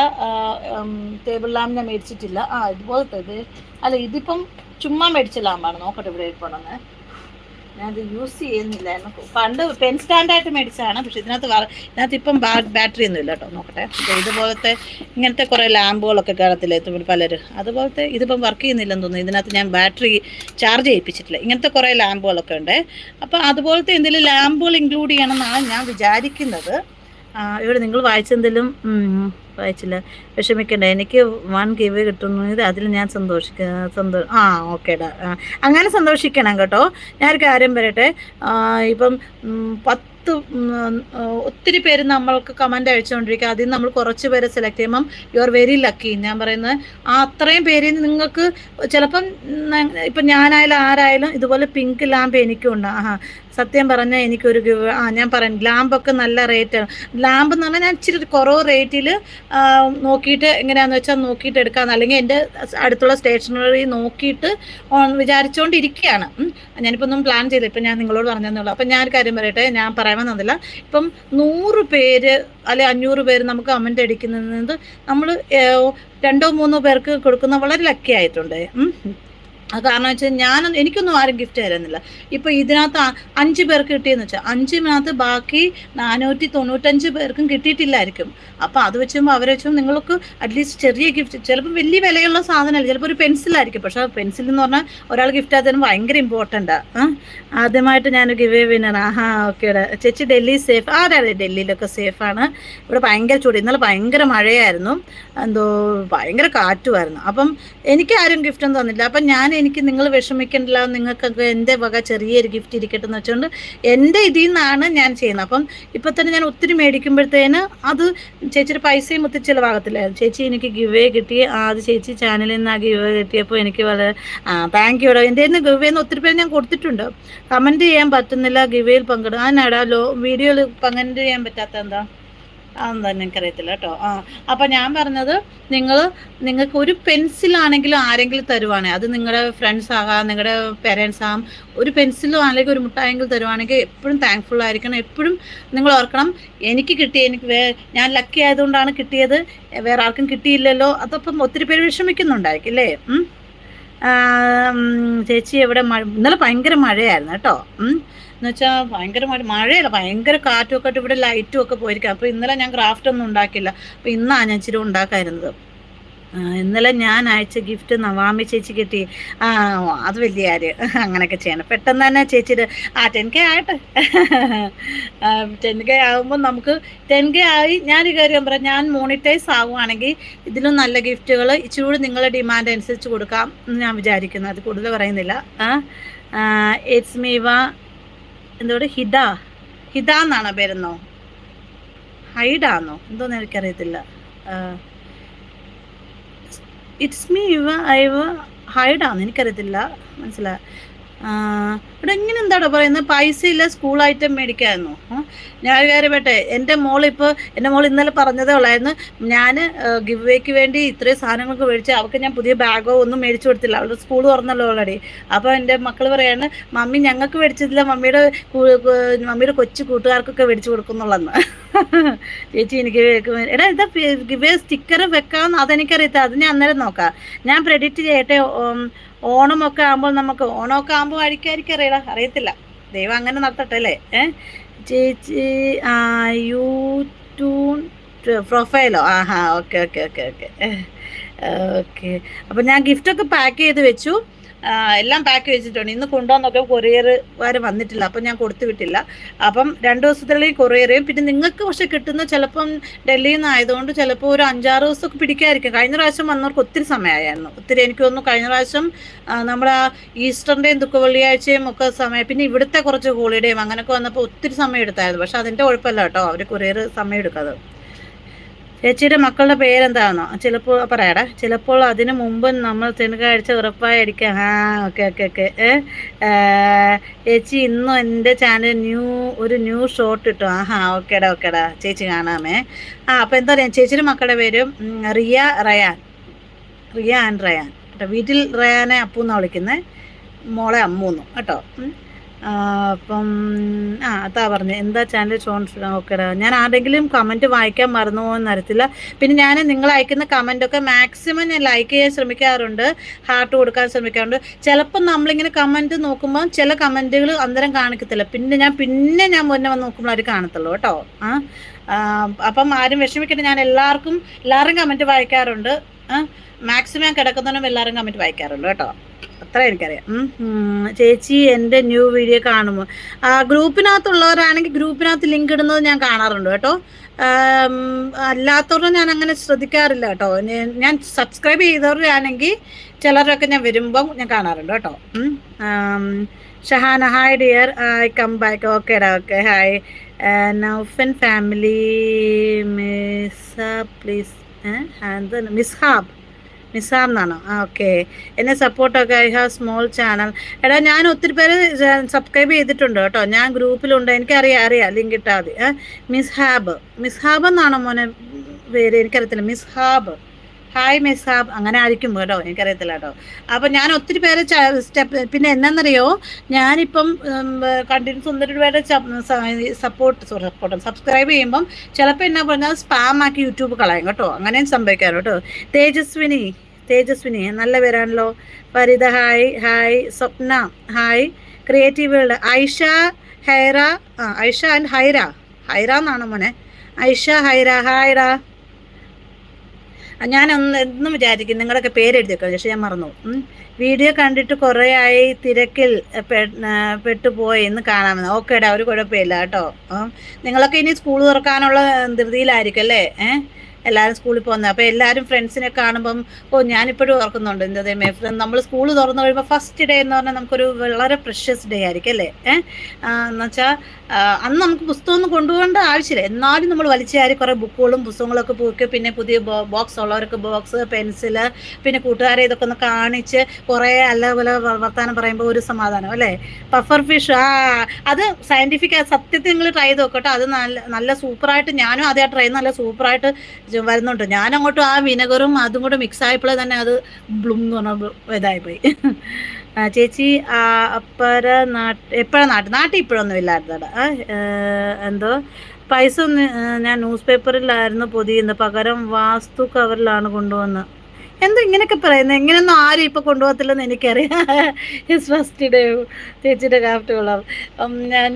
ടേബിൾ ലാമ്പ് ഞാൻ മേടിച്ചിട്ടില്ല. ആ ഇതുപോലത്തെ ഇത്. അല്ല ഇതിപ്പം ചുമ്മാ മേടിച്ച ലാമ്പാണ്. നോക്കട്ടെ ഇവിടെ ഇരിപ്പണമെന്ന് ഞാനത് യൂസ് ചെയ്യുന്നില്ലായിരുന്നു പണ്ട് പെൻ സ്റ്റാൻഡായിട്ട് മേടിച്ചതാണ്. പക്ഷെ ഇതിനകത്ത് ഇതിനകത്ത് ഇപ്പം ബാറ്ററി ഒന്നും ഇല്ല കേട്ടോ. നോക്കട്ടെ. ഇതുപോലത്തെ ഇങ്ങനത്തെ കുറേ ലാമ്പുകളൊക്കെ കാണത്തില്ലേ പലരും അതുപോലത്തെ ഇതിപ്പം വർക്ക് ചെയ്യുന്നില്ലെന്ന് തോന്നുന്നു. ഇതിനകത്ത് ഞാൻ ബാറ്ററി ചാർജ് ചെയ്യിപ്പിച്ചിട്ടില്ല. ഇങ്ങനത്തെ കുറേ ലാമ്പുകളൊക്കെ ഉണ്ട്. അപ്പോൾ അതുപോലത്തെ എന്തെങ്കിലും ലാമ്പുകൾ ഇൻക്ലൂഡ് ചെയ്യണമെന്നാണ് ഞാൻ വിചാരിക്കുന്നത്. ഇവിടെ നിങ്ങൾ വായിച്ചെന്തെങ്കിലും വായിച്ചില്ല. വിഷമിക്കണ്ട. എനിക്ക് വൺ ഗിവ് കിട്ടുന്നത് അതിൽ ഞാൻ സന്തോഷിക്ക സന്തോ ആ ഓക്കേടാ അങ്ങനെ സന്തോഷിക്കണം കേട്ടോ. ഞാനൊരു കാര്യം പറയട്ടെ. ഇപ്പം പത്ത് ഒത്തിരി പേര് നമ്മൾക്ക് കമന്റ് അയച്ചുകൊണ്ടിരിക്കുക. അതിൽ നമ്മൾ കുറച്ച് പേരെ സെലക്ട് ചെയ്യുമ്പം യു ആർ വെരി ലക്കി ഞാൻ പറയുന്നത് ആ അത്രയും പേര് നിങ്ങൾക്ക് ചിലപ്പം ഇപ്പം ഞാനായാലും ആരായാലും ഇതുപോലെ പിങ്ക് ലാമ്പ് എനിക്കും ഉണ്ട് ആ സത്യം പറഞ്ഞാൽ എനിക്കൊരു ആ ഞാൻ പറയാം ലാമ്പൊക്കെ നല്ല റേറ്റ് ലാമ്പ് എന്ന് പറഞ്ഞാൽ ഞാൻ ഇച്ചിരി കുറവ് റേറ്റിൽ നോക്കിയിട്ട് എങ്ങനെയാണെന്ന് വെച്ചാൽ നോക്കിയിട്ട് എടുക്കാം അല്ലെങ്കിൽ എന്റെ അടുത്തുള്ള സ്റ്റേഷനറി നോക്കിയിട്ട് വിചാരിച്ചുകൊണ്ടിരിക്കുകയാണ് ഉം. ഞാനിപ്പോൾ ഒന്നും പ്ലാൻ ചെയ്തില്ല. ഇപ്പം ഞാൻ നിങ്ങളോട് പറഞ്ഞതെന്നുള്ളൂ അപ്പം ഞാൻ കാര്യം പറയട്ടെ? ഞാൻ പറയാൻ ഇപ്പം നൂറ് പേര് അല്ലെ അഞ്ഞൂറ് പേര് നമുക്ക് കമന്റ് അടിക്കുന്നത് നമ്മൾ രണ്ടോ മൂന്നോ പേർക്ക് കൊടുക്കുന്ന വളരെ ലക്കി ആയിട്ടുണ്ട്. കാരണം വെച്ചാൽ ഞാനൊന്നും എനിക്കൊന്നും ആരും ഗിഫ്റ്റ് തരുന്നില്ല. ഇപ്പൊ ഇതിനകത്ത് അഞ്ച് പേർക്ക് കിട്ടിയെന്ന് വെച്ചാൽ അഞ്ചിനകത്ത് ബാക്കി നാനൂറ്റി തൊണ്ണൂറ്റഞ്ച് പേർക്കും കിട്ടിയിട്ടില്ലായിരിക്കും. അപ്പൊ അത് വെച്ചുമ്പോൾ അവരെ വെച്ചും നിങ്ങൾക്ക് അറ്റ്ലീസ്റ്റ് ചെറിയ ഗിഫ്റ്റ് ചിലപ്പോൾ വലിയ വിലയുള്ള സാധനമല്ല ചിലപ്പോൾ ഒരു പെൻസിലായിരിക്കും. പക്ഷെ ആ പെൻസിൽ എന്ന് പറഞ്ഞാൽ ഒരാൾ ഗിഫ്റ്റ് ആദ്യം ഭയങ്കര ഇമ്പോർട്ടന്റാണ് ആദ്യമായിട്ട് ഞാൻ ഗിവ് വിന്നർ ആഹാ ഓക്കെ ചേച്ചി ഡൽഹി സേഫ് ആരാണ് ഡൽഹിയിലൊക്കെ സേഫാണ് ഇവിടെ ഭയങ്കര ചൂട്. ഇന്നലെ ഭയങ്കര മഴയായിരുന്നു. എന്തോ ഭയങ്കര കാറ്റുമായിരുന്നു. അപ്പം എനിക്ക് ആരും ഗിഫ്റ്റ് ഒന്നും തന്നില്ല. അപ്പം ഞാൻ എനിക്ക് നിങ്ങൾ വിഷമിക്കണ്ടില്ല നിങ്ങൾക്കൊക്കെ എന്റെ വക ചെറിയൊരു ഗിഫ്റ്റ് ഇരിക്കട്ടെ എന്ന് വെച്ചുകൊണ്ട് എന്റെ ഇതിൽ നിന്നാണ് ഞാൻ ചെയ്യുന്നത്. അപ്പം ഇപ്പം തന്നെ ഞാൻ ഒത്തിരി മേടിക്കുമ്പോഴത്തേന് അത് ചേച്ചിയുടെ പൈസയും ഒത്തിരി ചിലവാകത്തില്ലായിരുന്നു ചേച്ചി എനിക്ക് ഗിവേ കിട്ടി. അത് ചേച്ചി ചാനലിൽ നിന്ന് ആ ഗിവേ കിട്ടിയപ്പോൾ എനിക്ക് വളരെ ആ താങ്ക് യു എന്റെ നിന്ന് ഗിവേന്ന് ഒത്തിരി പേര് ഞാൻ കൊടുത്തിട്ടുണ്ട്. കമന്റ് ചെയ്യാൻ പറ്റുന്നില്ല ഗിവേയിൽ പങ്കിടുക അതിനാടാ ലോ വീഡിയോയിൽ കമന്റ് ചെയ്യാൻ പറ്റാത്ത എന്താ? അതെന്താ എനിക്കറിയത്തില്ല കേട്ടോ? ആ അപ്പം ഞാൻ പറഞ്ഞത് നിങ്ങൾ നിങ്ങൾക്ക് ഒരു പെൻസിലാണെങ്കിലും ആരെങ്കിലും തരുവാണെങ്കിൽ അത് നിങ്ങളുടെ ഫ്രണ്ട്സ് ആകാം നിങ്ങളുടെ പേരൻസ് ആകാം. ഒരു പെൻസിലും അല്ലെങ്കിൽ ഒരു മുട്ടായെങ്കിലും തരുവാണെങ്കിൽ എപ്പോഴും താങ്ക്ഫുൾ ആയിരിക്കണം. എപ്പോഴും നിങ്ങൾ ഓർക്കണം എനിക്ക് കിട്ടി എനിക്ക് വേ ഞാൻ ലക്കി ആയതുകൊണ്ടാണ് കിട്ടിയത്. വേറെ ആർക്കും കിട്ടിയില്ലല്ലോ. അതപ്പം ഒത്തിരി പേര് വിഷമിക്കുന്നുണ്ടായിരിക്കും അല്ലേ? ചേച്ചി എവിടെ മഴ ഇന്നലെ ഭയങ്കര മഴയായിരുന്നു കേട്ടോ. എന്ന് വെച്ചാൽ ഭയങ്കര മഴ മഴയല്ല ഭയങ്കര കാറ്റും ഒക്കെ ഇവിടെ ലൈറ്റും ഒക്കെ പോയിരിക്കുക അപ്പോൾ ഇന്നലെ ഞാൻ ക്രാഫ്റ്റ് ഒന്നും ഉണ്ടാക്കില്ല അപ്പോൾ ഇന്നാണ് ഞാൻ ഇച്ചിരി ഉണ്ടാക്കായിരുന്നത്. ഇന്നലെ ഞാൻ അയച്ച ഗിഫ്റ്റ് നവാമി ചേച്ചി കിട്ടി. ആ അത് വലിയ കാര്യം. അങ്ങനെയൊക്കെ ചെയ്യണം. പെട്ടെന്ന് തന്നെ ചേച്ചിയുടെ ആ ടെൻ കെ ആയിട്ട് ടെൻ കെ ആകുമ്പോൾ നമുക്ക് ടെൻ കെ ആയി ഞാനൊരു കാര്യം പറയാം. ഞാൻ മോണിറ്റൈസ് ആവുകയാണെങ്കിൽ ഇതിലും നല്ല ഗിഫ്റ്റുകൾ ഇച്ചിരി നിങ്ങളുടെ ഡിമാൻഡ് അനുസരിച്ച് കൊടുക്കാം എന്ന് ഞാൻ വിചാരിക്കുന്നു. അത് കൂടുതൽ പറയുന്നില്ല. ഇറ്റ്സ് മീവ എന്തോടെ? ഹിഡ ഹിഡ എന്നാണോ പേരെന്നോ? ഹൈഡാന്നോ? എന്തോന്ന് എനിക്കറിയത്തില്ല. ഇറ്റ്സ് മീ ഇവ ഐവ ഹൈഡാന്ന്? എനിക്കറിയത്തില്ല. മനസ്സിലാ. ഇവിടെ എങ്ങനെ എന്താടോ പറയുന്നത് പൈസ ഇല്ല സ്കൂൾ ഐറ്റം മേടിക്കാമെന്നോ ഞാൻ ഒരു കാര്യം പറ്റേ എന്റെ മോളിപ്പോൾ എന്റെ മോൾ ഇന്നലെ പറഞ്ഞതേ ഉള്ളായിരുന്നു. ഞാൻ ഗിവ് വേക്ക് വേണ്ടി ഇത്രയും സാധനങ്ങളൊക്കെ മേടിച്ച് അവൾക്ക് ഞാൻ പുതിയ ബാഗോ ഒന്നും മേടിച്ചു കൊടുത്തില്ല. അവളുടെ സ്കൂൾ തുറന്നല്ലോ ഓൾറെഡി അപ്പോൾ എന്റെ മക്കൾ പറയാണ് മമ്മി ഞങ്ങൾക്ക് മേടിച്ചതില്ല മമ്മിയുടെ മമ്മിയുടെ കൊച്ചു കൂട്ടുകാർക്കൊക്കെ മേടിച്ചു കൊടുക്കുന്നുള്ളെന്ന്. ചേച്ചി എനിക്ക് എടാ ഇതാ ഗിവ് സ്റ്റിക്കർ വെക്കാമെന്ന് അതെനിക്കറിയത്തില്ല. അത് ഞാൻ അന്നേരം നോക്കാം. ഞാൻ പ്രെഡിക്റ്റ് ചെയ്യട്ടെ ഓണമൊക്കെ ആകുമ്പോൾ നമുക്ക് ഓണമൊക്കെ ആകുമ്പോൾ അഴിക്കായിരിക്കും അറിയില്ല അറിയത്തില്ല. ദൈവം അങ്ങനെ നടത്തട്ടെ അല്ലേ? ചേച്ചി ആ യൂട്യൂൺ പ്രൊഫൈലോ? ആഹാ okay okay okay okay. Okay. അപ്പം ഞാൻ ഗിഫ്റ്റൊക്കെ പാക്ക് ചെയ്ത് വെച്ചു. എല്ലാം പാക്ക് വെച്ചിട്ടുണ്ട് ഇന്ന് കൊണ്ടുവന്നൊക്കെ കൊറിയർകാർ വന്നിട്ടില്ല. അപ്പം ഞാൻ കൊടുത്തു വിട്ടില്ല. അപ്പം രണ്ട് ദിവസത്തിലേക്ക് കൊറിയർ പിന്നെ നിങ്ങൾക്ക് പക്ഷെ കിട്ടുന്ന ചിലപ്പം ഡൽഹിയിൽ നിന്ന് ആയതുകൊണ്ട് ചിലപ്പോൾ ഒരു അഞ്ചാറ് ദിവസമൊക്കെ പിടിക്കായിരിക്കും കഴിഞ്ഞ പ്രാവശ്യം വന്നവർക്ക് ഒത്തിരി സമയമായിരുന്നു. ഒത്തിരി എനിക്ക് തോന്നുന്നു കഴിഞ്ഞ പ്രാവശ്യം നമ്മുടെ ഈസ്റ്ററിന്റെയും ദുഃഖ വെള്ളിയാഴ്ചയും ഒക്കെ സമയം പിന്നെ ഇവിടുത്തെ കുറച്ച് ഹോളിഡേയും അങ്ങനെയൊക്കെ വന്നപ്പോൾ ഒത്തിരി സമയം എടുത്തായിരുന്നു. പക്ഷെ അതിന്റെ കുഴപ്പമില്ല കേട്ടോ. അവർ കൊറിയർ സമയം എടുക്കാതെ. ചേച്ചിയുടെ മക്കളുടെ പേരെന്താണെന്നോ ചിലപ്പോൾ പറയാടാ. ചിലപ്പോൾ അതിന് മുമ്പ് നമ്മൾ തിങ്കളാഴ്ച ഉറപ്പായി അടിക്കാം ആ ഓക്കെ ഓക്കെ ഓക്കെ. ചേച്ചി ഇന്നും എന്റെ ചാനൽ ന്യൂ ഒരു ന്യൂ ഷോട്ട് ഇട്ടു. ആഹാ ഓക്കേടാ ഓക്കേടാ. ചേച്ചി കാണാമേ. ആ അപ്പോൾ എന്താ പറയുക ചേച്ചിയുടെ മക്കളുടെ പേര് റിയ റയാൻ. റിയ ആൻഡ് റയാൻ. കേട്ടോ വീട്ടിൽ റയാനെ അപ്പൂന്നാണ് വിളിക്കുന്നത് മോളെ അമ്മൂന്നും. കേട്ടോ അപ്പം ആ അതാ പറഞ്ഞത് എന്താ ചാനൽ ഷോൺ ഓക്കെടാ ഞാൻ ആരെങ്കിലും കമന്റ് വായിക്കാൻ മറന്നു പോകുന്ന തരത്തില്ല പിന്നെ ഞാൻ നിങ്ങൾ അയക്കുന്ന കമന്റൊക്കെ മാക്സിമം ഞാൻ ലൈക്ക് ചെയ്യാൻ ശ്രമിക്കാറുണ്ട്. ഹാർട്ട് കൊടുക്കാൻ ശ്രമിക്കാറുണ്ട്. ചിലപ്പോൾ നമ്മളിങ്ങനെ കമന്റ് നോക്കുമ്പോൾ ചില കമന്റുകൾ അന്തരം കാണിക്കത്തില്ല. പിന്നെ ഞാൻ പിന്നെ ഞാൻ മുന്നേ വന്ന് നോക്കുമ്പോൾ അവർ കാണത്തുള്ളൂ കേട്ടോ. ആ അപ്പം ആരും വിഷമിക്കട്ടെ ഞാൻ എല്ലാവർക്കും എല്ലാവരും കമന്റ് വായിക്കാറുണ്ട്. മാക്സിമം ഞാൻ കിടക്കുന്നതിനും എല്ലാവരും കമന്റ് വായിക്കാറുണ്ട് കേട്ടോ. അത്ര എനിക്കറിയാം. ചേച്ചി എന്റെ ന്യൂ വീഡിയോ കാണുമ്പോൾ ഗ്രൂപ്പിനകത്തുള്ളവരാണെങ്കിൽ ഗ്രൂപ്പിനകത്ത് ലിങ്ക് ഇടുന്നത് ഞാൻ കാണാറുണ്ട് കേട്ടോ. അല്ലാത്തവരുടെ അല്ലാത്തവരെ ഞാൻ അങ്ങനെ ശ്രദ്ധിക്കാറില്ല കേട്ടോ. ഞാൻ- സബ്സ്ക്രൈബ് ചെയ്തവരാണെങ്കിൽ ചിലരൊക്കെ ഞാൻ വരുമ്പം ഞാൻ കാണാറുണ്ട് കേട്ടോ. Shahana hi dear I come back ഓക്കേടാ okay hi Naufan family miss please Mishab. Nizam എന്നാണോ? ആ ഓക്കെ എന്നെ സപ്പോർട്ടൊക്കെ ഐ ഹാവ് സ്മോൾ ചാനൽ എടാ ഞാൻ ഒത്തിരി പേര് സബ്സ്ക്രൈബ് ചെയ്തിട്ടുണ്ട് കേട്ടോ. ഞാൻ ഗ്രൂപ്പിലുണ്ട്. എനിക്കറിയാം അറിയാം. ലിങ്ക് ഏ? മിസ് ഹാബ് മിസ് ഹാബ് എന്നാണോ മോനെ പേര്? എനിക്കറിയത്തില്ല. മിസ് ഹാബ് ഹായ് ഹാബ് അങ്ങനെ ആയിരിക്കും കേട്ടോ. എനിക്കറിയത്തില്ല കേട്ടോ. അപ്പം ഞാൻ ഒത്തിരി പേര് സ്റ്റെപ്പ് പിന്നെ എന്നാന്നറിയോ? ഞാനിപ്പം കണ്ടിന്യൂസ് ഒന്ന് രണ്ട് പേരെ സപ്പോർട്ട് സപ്പോർട്ട് സബ്സ്ക്രൈബ് ചെയ്യുമ്പം ചിലപ്പോൾ എന്നാ പറഞ്ഞാൽ സ്പാം ആക്കി യൂട്യൂബ് കളയും കേട്ടോ. അങ്ങനെയും സംഭവിക്കാറ് കേട്ടോ. തേജസ്വിനി. തേജസ്വിനി നല്ല പേരാണല്ലോ. Farida hi hi Swapna hi creative world Aisha Haira ആ ഐഷ ആൻഡ് ഹൈറ. ഹൈറ എന്നാണ് മോനെ? ഐഷ ഹൈറ ഹായ്റ ഞാനൊന്ന് എന്നും വിചാരിക്കും നിങ്ങളുടെയൊക്കെ പേരെഴുതി വെക്കാം പക്ഷേ ഞാൻ മറന്നു വീഡിയോ കണ്ടിട്ട് കുറേ ആയി തിരക്കിൽ പെട്ടുപോയി എന്ന് കാണാമെന്ന് ഓക്കേടാ ഒരു കുഴപ്പമില്ല കേട്ടോ. നിങ്ങളൊക്കെ ഇനി സ്കൂൾ തുറക്കാനുള്ള ധൃതിയിലായിരിക്കും അല്ലേ? ഏഹ് എല്ലാവരും സ്കൂളിൽ പോകുന്നത്. അപ്പോൾ എല്ലാവരും ഫ്രണ്ട്സിനെ കാണുമ്പം ഓ ഞാനിപ്പോഴും ഓർക്കുന്നുണ്ട്. എന്താ ദൈവമേ നമ്മൾ സ്കൂൾ തുറന്നു കഴിയുമ്പോൾ ഫസ്റ്റ് ഡേ എന്ന് പറഞ്ഞാൽ നമുക്കൊരു വളരെ പ്രഷ്യസ് ഡേ ആയിരിക്കും അല്ലേ? എന്നുവെച്ചാൽ അന്ന് നമുക്ക് പുസ്തകമൊന്നും കൊണ്ടുപോകേണ്ട ആവശ്യമില്ല. എന്നാലും നമ്മൾ വലിച്ചുകാരി കുറേ ബുക്കുകളും പുസ്തകങ്ങളൊക്കെ പോയി പിന്നെ പുതിയ ബോക്സ് ഉള്ളവർക്ക് ബോക്സ് പെൻസിൽ പിന്നെ കൂട്ടുകാരെ ഇതൊക്കെ ഒന്ന് കാണിച്ച് കുറേ അല്ല പോലെ വർത്താനം പറയുമ്പോൾ ഒരു സമാധാനം അല്ലേ? പഫർ ഫിഷ് ആ അത് സയന്റിഫിക് സത്യത്തിൽ നിങ്ങൾ ട്രൈ ചെയ്ത് നോക്കട്ടെ. അത് നല്ല നല്ല സൂപ്പറായിട്ട് ഞാനും അതേ ട്രൈ നല്ല സൂപ്പറായിട്ട് വരുന്നുണ്ട്. ഞാൻ അങ്ങോട്ടും ആ വിനെഗറും അതും കൂടെ മിക്സ് ആയപ്പോഴേ തന്നെ അത് ബ്ലും എന്ന് പറഞ്ഞ ഇതായിപ്പോയി. ചേച്ചി ആ, അപ്പര നാട്ട് എപ്പോഴാണ് നാട്ടിൽ നാട്ടിൽ ഇപ്പോഴൊന്നും ഇല്ലായിരുന്നു ആ, എന്തോ പൈസ ഞാൻ ന്യൂസ് പേപ്പറിലായിരുന്നു പൊതിയുന്നത്. പകരം വാസ്തു കവറിലാണ് കൊണ്ടുവന്നത്. എന്തോ ഇങ്ങനെയൊക്കെ പറയുന്നത് ഇങ്ങനെയൊന്നും ആരും ഇപ്പം കൊണ്ടുപോകത്തില്ലെന്ന് എനിക്കറിയാം. ഹിസ് ഫസ്റ്റ് ഡേ ചേച്ചിയുടെ ക്രാഫ്റ്റുകളാണ്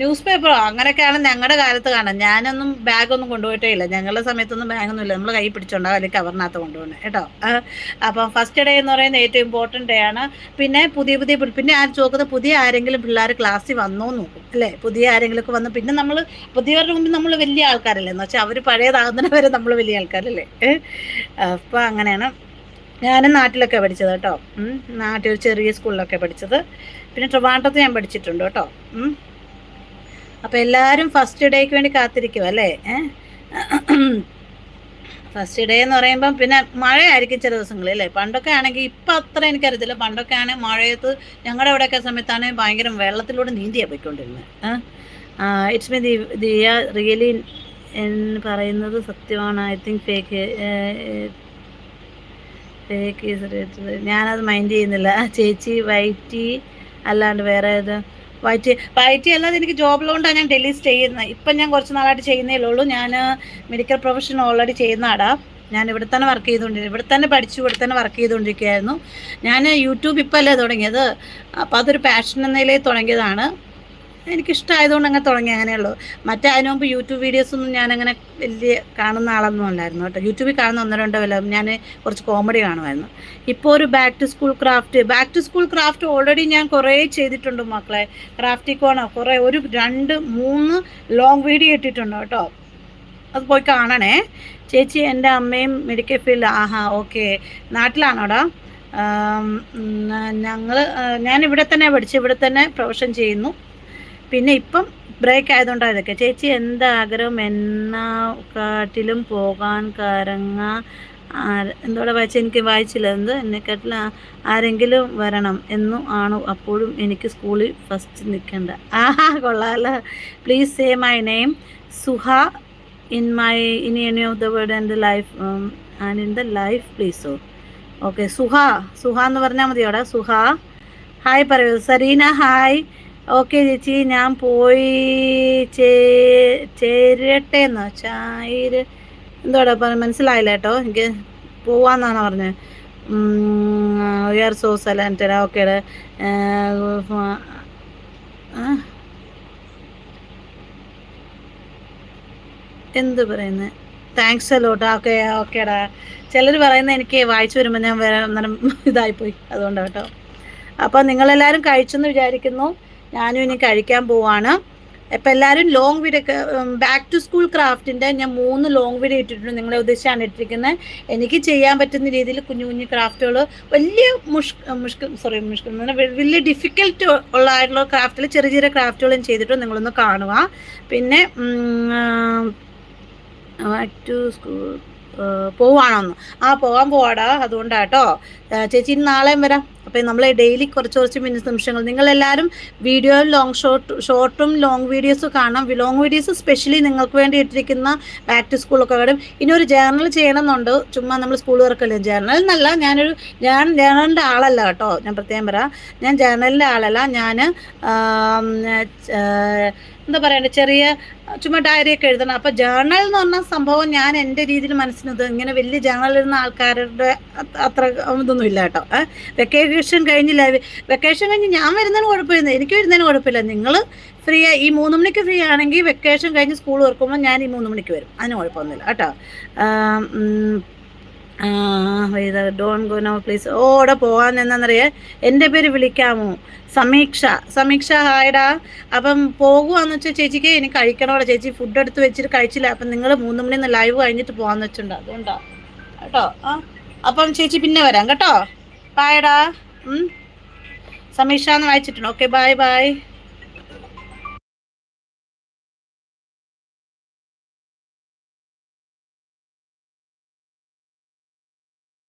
ന്യൂസ് പേപ്പറോ അങ്ങനെയൊക്കെയാണ് ഞങ്ങളുടെ കാലത്ത് കാണാം ഞാനൊന്നും ബാഗൊന്നും കൊണ്ടുപോയിട്ടേ ഇല്ല. ഞങ്ങളുടെ സമയത്തൊന്നും ബാഗൊന്നും ഇല്ല. നമ്മൾ കൈ പിടിച്ചോണ്ടാവും അല്ലെങ്കിൽ കവറിനകത്ത് കൊണ്ടുപോകണം കേട്ടോ? അപ്പം ഫസ്റ്റ് ഡേ എന്ന് പറയുന്നത് ഏറ്റവും ഇമ്പോർട്ടന്റ് ഡേ ആണ്. പിന്നെ പുതിയ പുതിയ പിന്നെ ആരും ചോദിക്കുന്നത് പുതിയ ആരെങ്കിലും പിള്ളേർ ക്ലാസ്സിൽ വന്നോ നോക്കും. അല്ലേ? പുതിയ ആരെങ്കിലുമൊക്കെ വന്ന് പിന്നെ നമ്മൾ പുതിയവരുടെ മുമ്പിൽ നമ്മൾ വലിയ ആൾക്കാരല്ലേ? എന്ന് വെച്ചാൽ അവർ പഴയതാകുന്നതിന് വരെ നമ്മൾ വലിയ ആൾക്കാരല്ലേ? അപ്പം അങ്ങനെയാണ്. ഞാനും നാട്ടിലൊക്കെ പഠിച്ചത് കേട്ടോ. നാട്ടിൽ ഒരു ചെറിയ സ്കൂളിലൊക്കെ പഠിച്ചത്. പിന്നെ ട്രിവാണ്ടത്ത് ഞാൻ പഠിച്ചിട്ടുണ്ട് കേട്ടോ. അപ്പോൾ എല്ലാവരും ഫസ്റ്റ് ഡേക്ക് വേണ്ടി കാത്തിരിക്കും അല്ലേ? ഫസ്റ്റ് ഡേ എന്ന് പറയുമ്പം പിന്നെ മഴയായിരിക്കും ചില ദിവസങ്ങളിൽ അല്ലേ? പണ്ടൊക്കെ ആണെങ്കിൽ ഇപ്പം അത്ര എനിക്കറിയത്തില്ല. പണ്ടൊക്കെ ആണെങ്കിൽ മഴയത്ത് ഞങ്ങളുടെ അവിടെയൊക്കെ സമയത്താണ് ഭയങ്കര വെള്ളത്തിലൂടെ നീന്തിയാണ് പോയിക്കൊണ്ടിരുന്നത് it's me the Diya really എന്ന് പറയുന്നത് സത്യമാണ്. I think fake fake is ഞാനത് മൈൻഡ് ചെയ്യുന്നില്ല. ചേച്ചി വൈറ്റി അല്ലാണ്ട് വേറെ ഏത് വൈറ്റി വൈറ്റി അല്ലാതെ എനിക്ക് ജോബ് ലോണ്ടാണ് ഞാൻ ഡൽഹി ചെയ്യുന്നത്. ഇപ്പം ഞാൻ കുറച്ച് നാളായിട്ട് ചെയ്യുന്നേ ഉള്ളൂ. ഞാൻ മെഡിക്കൽ പ്രൊഫഷൻ ഓൾറെഡി ചെയ്യുന്ന ചെയ്യുന്നതാടാ. ഞാൻ ഇവിടെ തന്നെ വർക്ക് ചെയ്തുകൊണ്ടിരുന്നു ഇവിടെ തന്നെ പഠിച്ചു ഇവിടെ തന്നെ വർക്ക് ചെയ്തുകൊണ്ടിരിക്കുകയായിരുന്നു. ഞാൻ യൂട്യൂബ് ഇപ്പം അല്ലേ തുടങ്ങിയത്. അപ്പോൾ അതൊരു പാഷൻ എന്ന നിലയിൽ തുടങ്ങിയതാണ്. എനിക്കിഷ്ടമായതുകൊണ്ട് അങ്ങനെ തുടങ്ങി അങ്ങനെയുള്ളൂ മറ്റേ അതിനു മുമ്പ് യൂട്യൂബ് വീഡിയോസ് ഒന്നും ഞാനങ്ങനെ വലിയ കാണുന്ന ആളൊന്നും അല്ലായിരുന്നു കേട്ടോ. യൂട്യൂബിൽ കാണുന്ന ഒന്നോ രണ്ടോ വല്ല ഞാൻ കുറച്ച് കോമഡി കാണുമായിരുന്നു. ഇപ്പോൾ ഒരു back to school craft back to school craft already ഞാൻ കുറേ ചെയ്തിട്ടുണ്ട് മക്കളെ. ക്രാഫ്റ്റി കോണോ കുറേ ഒരു രണ്ട് മൂന്ന് ലോങ് വീഡിയോ ഇട്ടിട്ടുണ്ട് കേട്ടോ. അത് പോയി കാണണേ. ചേച്ചി എന്റെ അമ്മയും മെഡിക്കൽ ഫീൽഡ് ആഹാ ഓക്കെ. നാട്ടിലാണോടാ? ഞങ്ങൾ ഞാൻ ഇവിടെ തന്നെ പഠിച്ചു ഇവിടെ തന്നെ പ്രൊഫഷൻ ചെയ്യുന്നു. പിന്നെ ഇപ്പം ബ്രേക്ക് ആയതുകൊണ്ടാണ് ഇതൊക്കെ. ചേച്ചി എന്താഗ്രഹം? എന്നാ കാട്ടിലും പോകാൻ കാരങ്ങ എന്തോടെ വായിച്ച? എനിക്ക് വായിച്ചില്ല. എന്ത്? എന്നെക്കാട്ടിൽ ആരെങ്കിലും വരണം എന്നും ആണ് അപ്പോഴും എനിക്ക് സ്കൂളിൽ ഫസ്റ്റ് നിൽക്കേണ്ട. ആ കൊള്ളാമല്ലോ please say my name Suha in my in any of the word and life and in the life പ്ലീസോ okay Suha. Suha എന്ന് പറഞ്ഞാൽ മതിയോടാ? സുഹ. ഹായ് പറയൂ. സരീന ഹായ് ഓക്കെ ചേച്ചി ഞാൻ പോയി ചേരട്ടെ എന്നോ ചായര് എന്തോടാ മനസ്സിലായില്ല കേട്ടോ. എനിക്ക് പോവാന്നാണോ പറഞ്ഞത് we are so talented okay എന്ത് പറയുന്നത് താങ്ക്സ് അലോട്ട് ഓക്കെ ഓക്കേടാ. ചിലർ പറയുന്നത് എനിക്ക് വായിച്ചു വരുമ്പോൾ ഞാൻ വേറെ അന്നേരം ഇതായിപ്പോയി. അതുകൊണ്ടാണ് കേട്ടോ. അപ്പോൾ നിങ്ങളെല്ലാവരും കഴിച്ചെന്ന് വിചാരിക്കുന്നു. ഞാനും ഇനി കഴിക്കാൻ പോവാണ്. ഇപ്പൊ എല്ലാവരും long video back to school ക്രാഫ്റ്റിന്റെ ഞാൻ മൂന്ന് ലോങ് വീഡിയോ ഇട്ടിട്ടുണ്ട് നിങ്ങളെ ഉദ്ദേശിച്ചാണ് ഇട്ടിരിക്കുന്നത്. എനിക്ക് ചെയ്യാൻ പറ്റുന്ന രീതിയിൽ കുഞ്ഞു കുഞ്ഞു ക്രാഫ്റ്റുകൾ വലിയ മുഷ്ക സോറി മുഷ്ക വലിയ ഡിഫിക്കൽട്ട് ഉള്ള ആയിട്ടുള്ള ക്രാഫ്റ്റിൽ ചെറിയ ചെറിയ ക്രാഫ്റ്റുകളും ചെയ്തിട്ട് നിങ്ങളൊന്ന് കാണുക. പിന്നെ ബാക്ക് ടു സ്കൂൾ പോവാണോന്ന്. ആ പോകാൻ പോവാടാ. അതുകൊണ്ടാട്ടോ. ചേച്ചി നാളെയും വരാം. അപ്പം നമ്മൾ ഡെയിലി കുറച്ച് കുറച്ച് മിനിറ്റ് നിമിഷങ്ങൾ. നിങ്ങളെല്ലാവരും വീഡിയോ ലോങ് ഷോർട്ട് ഷോർട്ടും ലോങ് വീഡിയോസും കാണാം ലോങ് വീഡിയോസ് സ്പെഷ്യലി നിങ്ങൾക്ക് വേണ്ടി ഇട്ടിരിക്കുന്ന ബാക്ക് ടു സ്കൂളൊക്കെ വരും. ഇനി ഒരു ജേർണൽ ചെയ്യണമെന്നുണ്ട്. ചുമ്മാ നമ്മൾ സ്കൂൾ വർക്കല്ലേ ജേർണൽ എന്നല്ല ഞാനൊരു ഞാൻ ജേർണലിന്റെ ആളല്ല കേട്ടോ. ഞാൻ പ്രത്യേകം പറയാം. ഞാൻ ജേർണലിന്റെ ആളല്ല. ഞാൻ എന്താ പറയണ്ടേ? ചെറിയ ചുമ്മാ ഡയറിയൊക്കെ എഴുതണം. അപ്പോൾ ജേണൽ എന്ന് പറഞ്ഞ സംഭവം ഞാൻ എന്റെ രീതിയിൽ മനസ്സിനത് ഇങ്ങനെ വലിയ ജേണൽ ഇരുന്ന ആൾക്കാരുടെ അത്ര ഇതൊന്നും ഇല്ല കേട്ടോ. വെക്കേഷൻ കഴിഞ്ഞില്ല വെക്കേഷൻ കഴിഞ്ഞ് ഞാൻ വരുന്നതിന് കുഴപ്പമില്ല. എനിക്ക് വരുന്നതിന് കുഴപ്പമില്ല. നിങ്ങൾ ഫ്രീ ഈ മൂന്ന് മണിക്ക് ഫ്രീ ആണെങ്കിൽ വെക്കേഷൻ കഴിഞ്ഞ് സ്കൂൾ തുറക്കുമ്പോൾ ഞാൻ ഈ മൂന്ന് മണിക്ക് വരും. അതിന് കുഴപ്പമൊന്നുമില്ല കേട്ടോ. ഡോൺ ഗോ നോ പ്ലീസ് ഓ അവിടെ പോകാൻ എന്നാന്നറിയേ? എന്റെ പേര് വിളിക്കാമോ? സമീക്ഷ. സമീക്ഷ ഹായടാ അപ്പം പോകുവാന്ന് വെച്ചാൽ ചേച്ചിക്ക് എനിക്ക് കഴിക്കണോടെ. ചേച്ചി ഫുഡ് എടുത്ത് വെച്ചിട്ട് കഴിച്ചില്ല. അപ്പം നിങ്ങൾ മൂന്ന് മണിന്ന് ലൈവ് കഴിഞ്ഞിട്ട് പോകാന്ന് വെച്ചിട്ടുണ്ട്. അതുകൊണ്ടാ. കേട്ടോ? ആ. അപ്പം ചേച്ചി പിന്നെ വരാം. കേട്ടോ? ബായടാ സമീക്ഷ എന്ന് വായിച്ചിട്ടുണ്ട്. Okay bye bye